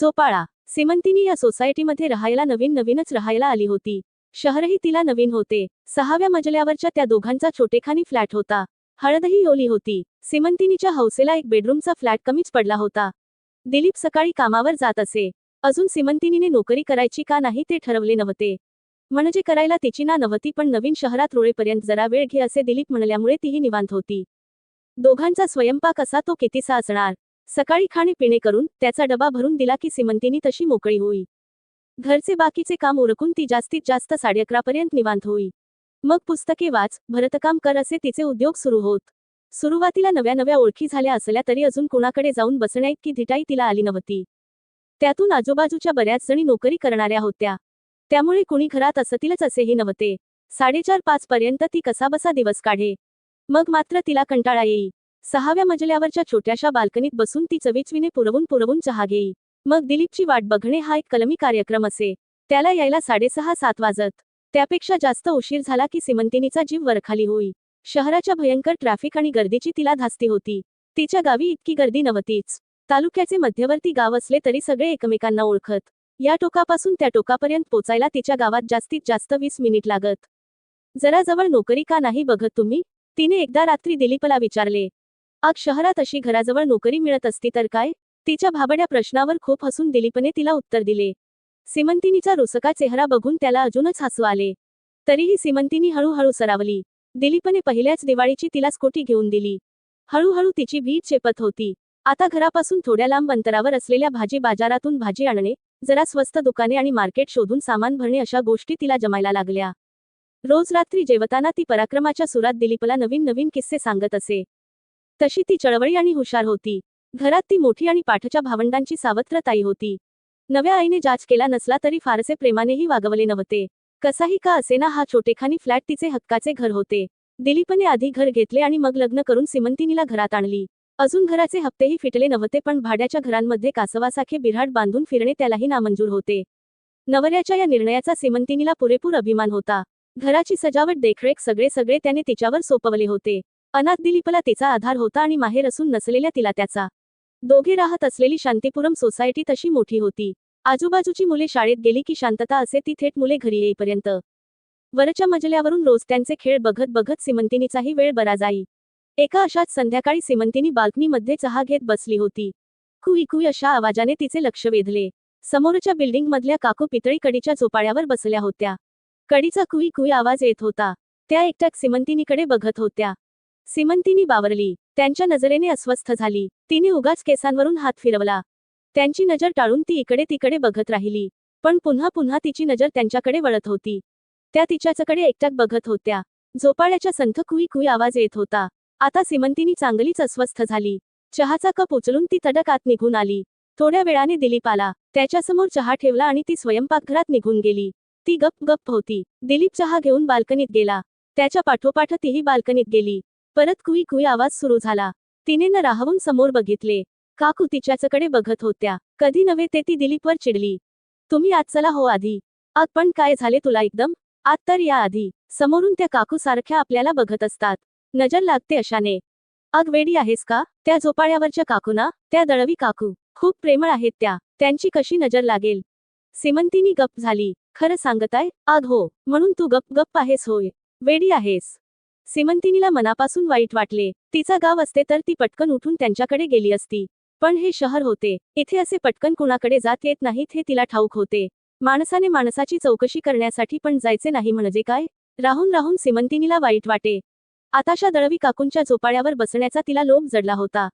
झोपाळा सिमंतिनी या सोसायटीमध्ये राहायला नवीन नवीनच राहायला आली होती. शहरही तिला नवीन होते. सहाव्या मजल्यावरच्या त्या दोघांचा छोटेखानी फ्लॅट होता. हळदही ओली होती. सिमंतिनीच्या हौसेला एक बेडरूमचा फ्लॅट कमीच पडला होता. दिलीप सकाळी कामावर जात असे. अजून सिमंतिनीने नोकरी करायची का नाही ते ठरवले नव्हते. म्हणजे करायला तिची ना नव्हती पण नवीन शहरात रोळेपर्यंत जरा वेळ घे असे दिलीप म्हणल्यामुळे तीही निवांत होती. दोघांचा स्वयंपाक असा तो कितीसा असणार. सकाळी खाणे पिणे करून त्याचा डबा भरून दिला की सिमंतीनी तशी मोकळी होई. घरचे बाकीचे काम उरकून ती जास्तीत जास्त साडे अकरापर्यंत निवांत होई. मग पुस्तके वाच भरतकाम कर असे तिचे उद्योग सुरू होत. सुरुवातीला नव्या नव्या ओळखी झाल्या असल्या तरी अजून कुणाकडे जाऊन बसण्याइतकी धिटाई तिला आली नव्हती. त्यातून आजूबाजूच्या बऱ्याच जणी नोकरी करणाऱ्या होत्या. त्यामुळे कुणी घरात असतीलच असेही नव्हते. साडेचार पाच पर्यंत ती कसाबसा दिवस काढे. मग मात्र तिला कंटाळा येई. सहाव्या मजल्यावरच्या छोट्याशा बाल्कनीत बसून ती चविचवीने पुरवून पुरवून चहा घेई. मग दिलीपची वाट बघणे हा एक कलमी कार्यक्रम असे. त्याला यायला साडेसहा सात वाजत. त्यापेक्षा जास्त उशीर झाला की सिमंतिनीचा जीव वरखाली होई. शहराच्या भयंकर ट्रॅफिक आणि गर्दीची तिला धास्ती होती. तिच्या गावी इतकी गर्दी नव्हतीच. तालुक्याचे मध्यवर्ती गाव असले तरी सगळे एकमेकांना ओळखत. या टोकापासून त्या टोकापर्यंत पोचायला तिच्या गावात जास्तीत जास्त वीस मिनिट लागत. जरा जवळ नोकरी का नाही बघत तुम्ही? तिने एकदा रात्री दिलीपला विचारले. आज शहरात अशी घराजवळ नोकरी मिळत असती तर काय? तिच्या भाबड्या प्रश्नावर खूप हसून दिलीपने तिला उत्तर दिले. सिमंतिनीचा रुसका चेहरा बघून त्याला अजूनच हसू आले. तरीही सिमंतिनी हळूहळू सरावली. दिलीपने पहिल्याच दिवाळीची तिला स्कूटी घेऊन दिली. हळूहळू तिची भीत चेपत होती. आता घरापासून थोड्या लांब अंतरावर असलेल्या भाजी बाजारातून भाजी आणणे जरा स्वस्त दुकाने आणि मार्केट शोधून सामान भरणे अशा गोष्टी तिला जमायला लागल्या. रोज रात्री जेवताना ती पराक्रमाच्या सुरात दिलीपला नवीन नवीन किस्से सांगत असे. तशी ती चळवळी आणि हुशार होती. घरात ती मोठी आणि पाठच्या भावंडांची सावत्र ताई होती. नव्या आईने जाच केला नसला तरी फारसे प्रेमानेही वागवले नव्हते. कसाही का असेना हा छोटेखानी फ्लॅट तिचे हक्काचे घर होते. दिलीपने आधी घर घेतले आणि मग लग्न करून सिमंतिनीला घरात आणली. अजून घराचे हप्तेही फिटले नव्हते पण भाड्याच्या घरांमध्ये कासवासाखे बिऱ्हाड बांधून फिरणे त्यालाही नामंजूर होते. नवऱ्याच्या या निर्णयाचा सिमंतिनीला पुरेपूर अभिमान होता. घराची सजावट देखरेख सगळे सगळे त्याने तिच्यावर सोपवले होते. अनाथ दिलीपला तिचा आधार होता आणि माहेर असून नसलेल्या तिला त्याचा. दोघे राहत असलेली शांतीपुरम सोसायटी तशी मोठी होती. आजूबाजूची मुले शाळेत गेली की शांतता असे ती थेट मुले घरी येईपर्यंत. वरच्या मजल्यावरून रोज त्यांचे खेळ बघत बघत सिमंतिनीचाही वेळ बरा जाई. एका अशाच संध्याकाळी सिमंतिनी बाल्कनीमध्ये चहा घेत बसली होती. कुई कुई अशा आवाजाने तिचे लक्ष वेधले. समोरच्या बिल्डिंगमधल्या काकू पितळी कडीच्या झोपाळ्यावर बसल्या होत्या. कडीचा कुई कुई आवाज येत होता. त्या एकट्याक सिमंतिनीकडे बघत होत्या. सिमंतीनी बावरली. त्यांच्या नजरेने अस्वस्थ झाली. तिने उगाच केसांवरून हात फिरवला. त्यांची नजर टाळून ती इकडे तिकडे बघत राहिली. पण पुन्हा पुन्हा तिची नजर त्यांच्याकडे वळत होती. त्या तिच्याचकडे एकट्याक बघत होत्या. झोपाळ्याच्या संथ कुई कुई आवाज येत होता. आता सिमंतीनी चांगलीच अस्वस्थ झाली. चहाचा कप उचलून ती तडक आत निघून आली. थोड्या वेळाने दिलीप आला. त्याच्यासमोर चहा ठेवला आणि ती स्वयंपाकघरात निघून गेली. ती गप गप होती. दिलीप चहा घेऊन बाल्कनीत गेला. त्याच्या पाठोपाठ तीही बाल्कनीत गेली. परत कुई कुई आवाज सुरू झाला. तिने न राहवून समोर बघितले. काकू तिच्याचकडे बघत होत्या. कधी नव्हे ते ती दिलीपवर चिडली. तुम्ही आज चला हो आधी. आत पण काय झाले तुला एकदम? आत तर या आधी. समोरून त्या काकू सारख्या आपल्याला बघत असतात. नजर लागते अशाने. अग वेडी आहेस का? त्या झोपाळ्यावरच्या काकूना? त्या दळवी काकू. खूप प्रेमळ आहेत त्या. त्यांची कशी नजर लागेल? सिमंतीनी गप झाली. खरं सांगताय? आग हो. म्हणून तू गप गप्प आहेस होय. वेडी आहेस. सिमंतिनीला मनापासून वाईट वाटले. तिचा गाव असते तर ती पटकन उठून त्यांच्याकडे गेली असती. पण हे शहर होते. इथे असे पटकन कुणाकडे जात येत नाहीत हे तिला ठाऊक होते. माणसाने माणसाची चौकशी करण्यासाठी पण जायचे नाही म्हणजे काय? राहून राहून सिमंतिनीला वाईट वाटे. आताशा दळवी काकूंच्या झोपाळ्यावर बसण्याचा तिला लोभ जडला होता.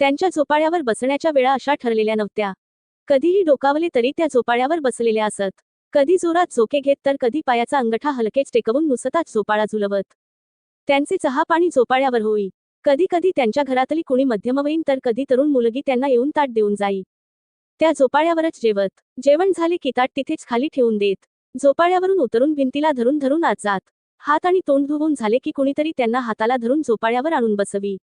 त्यांच्या झोपाळ्यावर बसण्याच्या वेळा अशा ठरलेल्या नव्हत्या. कधीही डोकावले तरी त्या झोपाळ्यावर बसलेल्या असत. कधी जोरात झोके घेत तर कधी पायाचा अंगठा हलकेच टेकवून नुसताच झोपाळा झुलवत. त्यांचे चहा पाणी झोपाळ्यावर होई. कधी कधी त्यांच्या घरातली कुणी मध्यमवयीन तर कधी तरुण मुलगी त्यांना येऊन ताट देऊन जाई. त्या झोपाळ्यावरच जेवत. जेवण झाले की ताट तिथेच खाली ठेवून देत. झोपाळ्यावरून उतरून भिंतीला धरून धरून आत जात. हात आणि तोंड धुवून झाले की कुणीतरी त्यांना हाताला धरून झोपाळ्यावर आणून बसवी.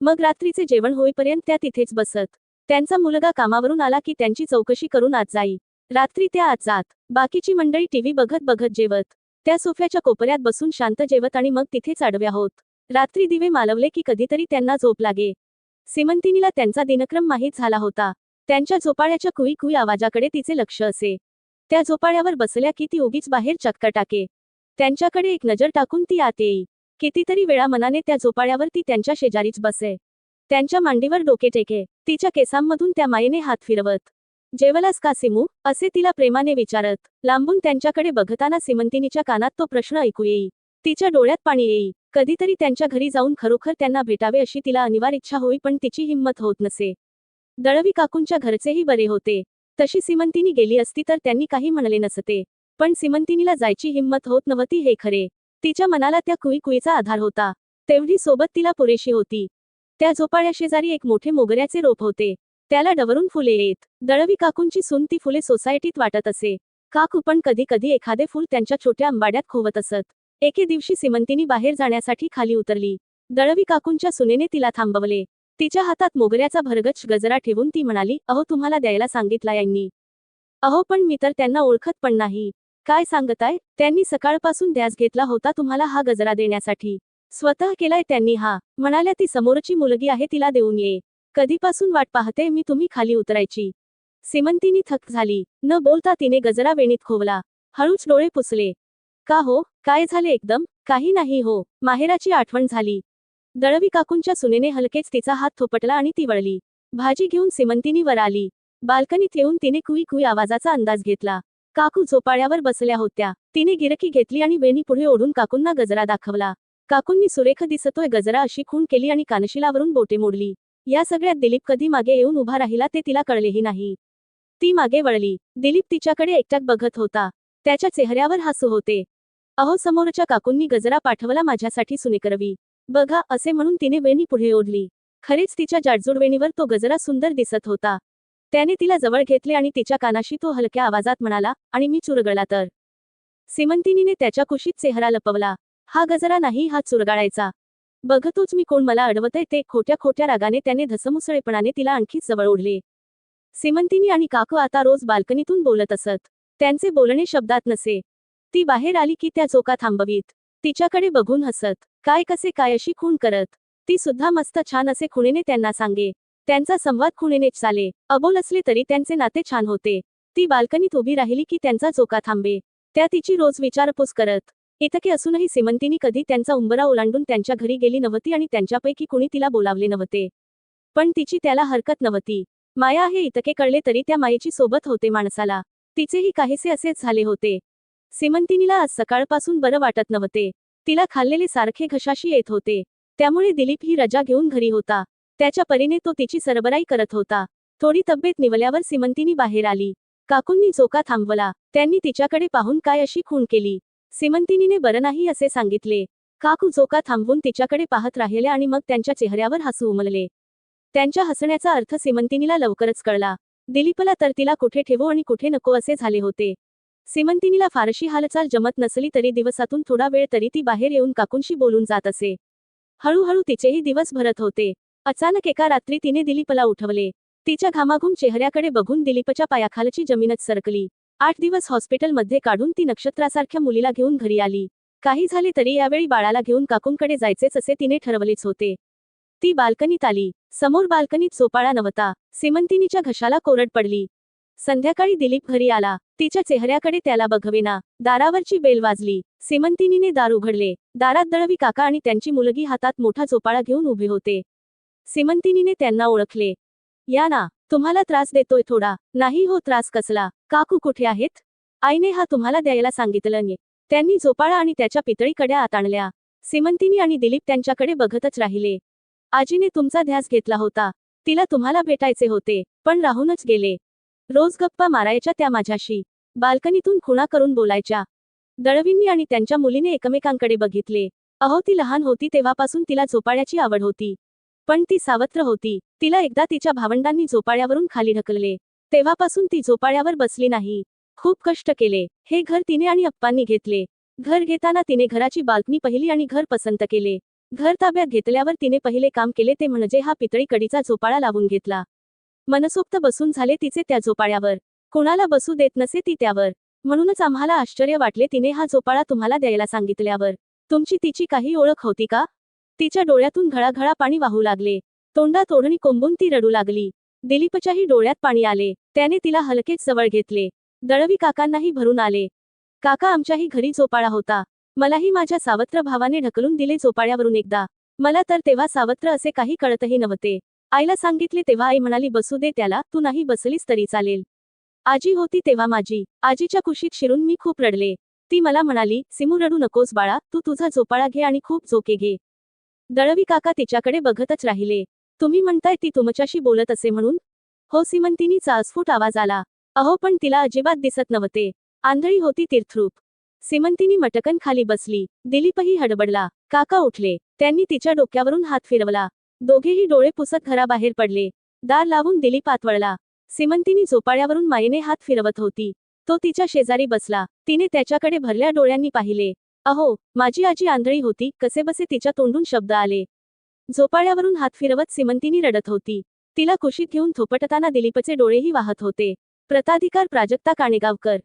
मग रात्रीचे जेवण होईपर्यंत त्या तिथेच बसत. त्यांचा मुलगा कामावरून आला की त्यांची चौकशी करून आत जाई. रात्री त्या आत जात. बाकीची मंडळी टीव्ही बघत बघत जेवत. त्या सोफ्याच्या कोपऱ्यात बसून शांत जेवत आणि मग तिथेच आडव्या होत रात्री दिवे मालवले की कधीतरी त्यांना झोप लागे. सिमंतिनीला त्यांचा दिनक्रम माहीत झाला होता. त्यांच्या झोपाळ्याच्या कुई कुई आवाजाकडे तिचे लक्ष असे. त्या झोपाळ्यावर बसल्या की ती उगीच बाहेर चक्कर टाके. त्यांच्याकडे एक नजर टाकून ती आत येई. कितीतरी वेळा मनाने त्या झोपाळ्यावर ती त्यांच्या शेजारीच बसे. त्यांच्या मांडीवर डोके टेके. तिच्या केसांमधून त्या मायेने हात फिरवत. जेवलास का सिमू? असे तिला प्रेमाने विचारत. लांबून त्यांच्याकडे बघताना सिमंतिनीच्या कानात तो प्रश्न ऐकू येई. तिच्या डोळ्यात पाणी येई. कधीतरी त्यांच्या घरी जाऊन खरोखर त्यांना भेटावे अशी तिला अनिवार्य इच्छा होई पण तिची हिंमत होत नसे. दळवी काकूंच्या घरचेही बरे होते. तशी सिमंतिनी गेली असती तर त्यांनी काही म्हणले नसते. पण सिमंतिनीला जायची हिंमत होत नव्हती हे खरे. तिच्या मनाला त्या कुई कुईचा आधार होता. तेवढी सोबत तिला पुरेशी होती. त्या झोपाळ्या शेजारी एक मोठे मोगऱ्याचे रोप होते. त्याला डवरून फुले येत. दळवी काकूंची सून ती फुले सोसायटीत वाटत असे. काकू पण कधी कधी एखादे फुल त्यांच्या छोट्या आंबाड्यात खोवत असत. एके दिवशी सिमंतीनी बाहेर जाण्यासाठी खाली उतरली. दळवी काकूंच्या सुनेने तिला थांबवले. तिच्या हातात मोगऱ्याचा भरगच गजरा ठेवून ती म्हणाली अहो तुम्हाला द्यायला सांगितला यांनी. अहो पण मी तर त्यांना ओळखत पण नाही. काय सांगताय? त्यांनी सकाळपासून ध्यास घेतला होता तुम्हाला हा गजरा देण्यासाठी. स्वतः केलाय त्यांनी हा. म्हणाल्या ती समोरची मुलगी आहे तिला देऊन ये. कधीपासून वाट पाहते मी तुम्ही खाली उतरायची. सिमंतीनी थक झाली. न बोलता तिने गजरा वेणीत खोवला. हळूच डोळे पुसले. का हो? काय झाले एकदम? काही नाही हो. माहेराची आठवण झाली. दळवी काकूंच्या सुनेने हलकेच तिचा हात थोपटला आणि ती वळली. भाजी घेऊन सिमंतीनी वर आली. बाल्कनीत येऊन तिने कुई कुई आवाजाचा अंदाज घेतला. काकू झोपाळ्यावर बसल्या होत्या. तिने गिरकी घेतली आणि वेणी पुढे ओढून काकूंना गजरा दाखवला. काकूंनी सुरेख दिसतोय गजरा अशी खूण केली आणि कानशिलावरून बोटे मोडली. या सगळ्यात दिलीप कधी मागे येऊन उभा राहिला ते तिला कळलेही नाही. ती मागे वळली. दिलीप तिच्याकडे एकटक बघत होता. त्याच्या चेहऱ्यावर हसू होते. अहो समोरच्या काकूंनी गजरा पाठवला माझ्यासाठी सुनेकरवी. बघा असे म्हणून तिने वेणी पुढे ओढली. खरेच तिच्या जाडजूड वेणीवर तो गजरा सुंदर दिसत होता. त्याने तिला जवळ घेतले आणि तिच्या कानाशी तो हलक्या आवाजात म्हणाला आणि मी चुरगळला तर? सिमंतिनीने त्याच्या कुशीत चेहरा लपवला. हा गजरा नाही हा चुरगाळायचा. बघतोच मी कोण मला अडवतय ते खोट्या खोट्या रागाने त्याने धसमुसळेपणाने तिला आणखीच जवळ ओढले. सिमंतिनी आणि काकू आता रोज बाल्कनीतून बोलत असत. त्यांचे बोलणे शब्दात नसे. ती बाहेर आली की त्या चोका थांबवीत. तिच्याकडे बघून हसत. काय कसे काय अशी खूण करत. ती सुद्धा मस्त छान असे खुणेने त्यांना सांगे. त्यांचा संवाद खुणेनेच चाले. अबोल असले तरी त्यांचे नाते छान होते. ती बाल्कनीत उभी राहिली की त्यांचा चोका थांबे. त्या तिची रोज विचारपूस करत. इतके असूनही सिमंतीनी कधी त्यांचा उंबरा ओलांडून त्यांच्या घरी गेली नव्हती आणि त्यांच्यापैकी कुणी तिला बोलावले नव्हते. पण तिची त्याला हरकत नव्हती. माया हे इतके कळले तरी त्या मायेची सोबत होते माणसाला. तिचेही काहीसे असेच झाले होते. सिमंतिनीला आज सकाळपासून बरं वाटत नव्हते. तिला खाल्लेले सारखे घशाशी येत होते. त्यामुळे दिलीप ही रजा घेऊन घरी होता. त्याच्या परीने तो तिची सरबराई करत होता. थोडी तब्येत निवल्यावर सिमंतिनी बाहेर आली. काकूंनी चोका थांबवला. त्यांनी तिच्याकडे पाहून काय अशी खूण केली. सिमंतिनीने बरं नाही असे सांगितले. काकू जोका थांबवून तिच्याकडे पाहत राहिल्या आणि मग त्यांच्या चेहऱ्यावर हसू उमलले. त्यांच्या हसण्याचा अर्थ सिमंतिनीला लवकरच कळला. दिलीपला तर तिला कुठे ठेवू आणि कुठे नको असे झाले होते. सिमंतिनीला फारशी हालचाल जमत नसली तरी दिवसातून थोडा वेळ तरी ती बाहेर येऊन काकूंशी बोलून जात असे. हळूहळू तिचेही दिवस भरत होते. अचानक एका रात्री तिने दिलीपला उठवले. तिच्या घामाघूम चेहऱ्याकडे बघून दिलीपच्या पायाखालची जमीनच सरकली. आठ दिवस हॉस्पिटलमध्ये काढून ती नक्षत्रासारख्या मुलीला घेऊन घरी आली. काही झाले तरी यावेळी बाळाला घेऊन काकूंकडे जायचेच असे तिने ठरवलेच होते. ती बाल्कनीत आली. समोर बाल्कनीत झोपाळा नव्हता. सिमंतिनीच्या घशाला कोरड पडली. संध्याकाळी दिलीप घरी आला. तिच्या चेहऱ्याकडे त्याला बघवेना. दारावरची बेल वाजली. सिमंतिनीने दार उघडले. दारात दळवी काका आणि त्यांची मुलगी हातात मोठा झोपाळा घेऊन उभे होते. सिमंतिनीने त्यांना ओळखले. या ना तुम्हाला त्रास देतोय थोडा. नाही हो त्रास कसला. काकू कुठे आहेत? आईने हा तुम्हाला द्यायला सांगितलं नाही. त्यांनी झोपाळा आणि त्याच्या पितळीकड्या आताणल्या. आत आणल्या सिमंतिनी आणि दिलीप त्यांच्याकडे बघतच राहिले. आजीने तुमचा ध्यास घेतला होता. तिला तुम्हाला भेटायचे होते पण राहूनच गेले. रोज गप्पा मारायच्या त्या माझ्याशी. बाल्कनीतून खुणा करून बोलायच्या. दळवींनी आणि त्यांच्या मुलीने एकमेकांकडे बघितले. अहो ती लहान होती तेव्हापासून तिला झोपाळ्याची आवड होती. पण ती सावत्र होती. तिला एकदा तिच्या भावंडांनी झोपाळ्यावरून खाली ढकलले. तेव्हापासून ती झोपाळ्यावर बसली नाही. खूप कष्ट केले. हे घर तिने आणि अप्पांनी घेतले. घर घेताना तिने घराची बाल्कनी पहिली आणि घर पसंत केले. घर ताब्यात घेतल्यावर तिने पहिले काम केले ते म्हणजे हा पितळी कडीचा झोपाळा लावून घेतला. मनसोक्त बसून झाले तिचे त्या झोपाळ्यावर. कोणाला बसू देत नसे ती त्यावर. म्हणूनच आम्हाला आश्चर्य वाटले तिने हा झोपाळा तुम्हाला द्यायला सांगितल्यावर. तुमची तिची काही ओळख होती का? तिच्या डोळ्यातून घळाघळा पाणी वाहू लागले. तोंडात ओढणी कोंबून ती रडू लागली. दिलीपच्याही डोळ्यात पाणी आले. त्याने तिला हलकेच जवळ घेतले. दळवी काकांनाही भरून आले. काका आमच्याही घरी झोपाळा होता. मलाही माझ्या सावत्र भावाने ढकलून दिले झोपाळ्यावरून एकदा. मला तर तेव्हा सावत्र असे काही कळतही नव्हते. आईला सांगितले तेव्हा आई म्हणाली बसू दे त्याला तू नाही बसलीस तरी चालेल. आजी होती तेव्हा माझी. आजीच्या कुशीत शिरून मी खूप रडले. ती मला म्हणाली सिमू रडू नकोस बाळा तू तुझा झोपाळा घे आणि खूप झोके घे. दळवी काका तिच्याकडे बघतच राहिले. तुम्ही म्हणताय ती तुमच्याशी बोलत असे म्हणून? हो सिमंतिनी चाळस्फूट आवाज आला. अहो पण तिला अजिबात दिसत नव्हते. आंधळी होती तीर्थरूप. सिमंतिनी मटकन खाली बसली. दिलीपही हडबडला. काका उठले. त्यांनी तिच्या डोक्यावरून हात फिरवला. दोघेही डोळे पुसत घराबाहेर पडले. दार लावून दिलीप आतवळला. वळला झोपाळ्यावरून मायेने हात फिरवत होती. तो तिच्या शेजारी बसला. तिने त्याच्याकडे भरल्या डोळ्यांनी पाहिले. अहो माझी आजी आंधळी होती. कसेबसे तिच्या तोंडून शब्द आले. झोपाळ्यावरून हात फिरवत सिमंतिनी रडत होती. तिला कुशीत घेऊन थोपटताना दिलीपचे डोळेही वाहत होते. प्रताधिकार प्राजक्ता काणेगावकर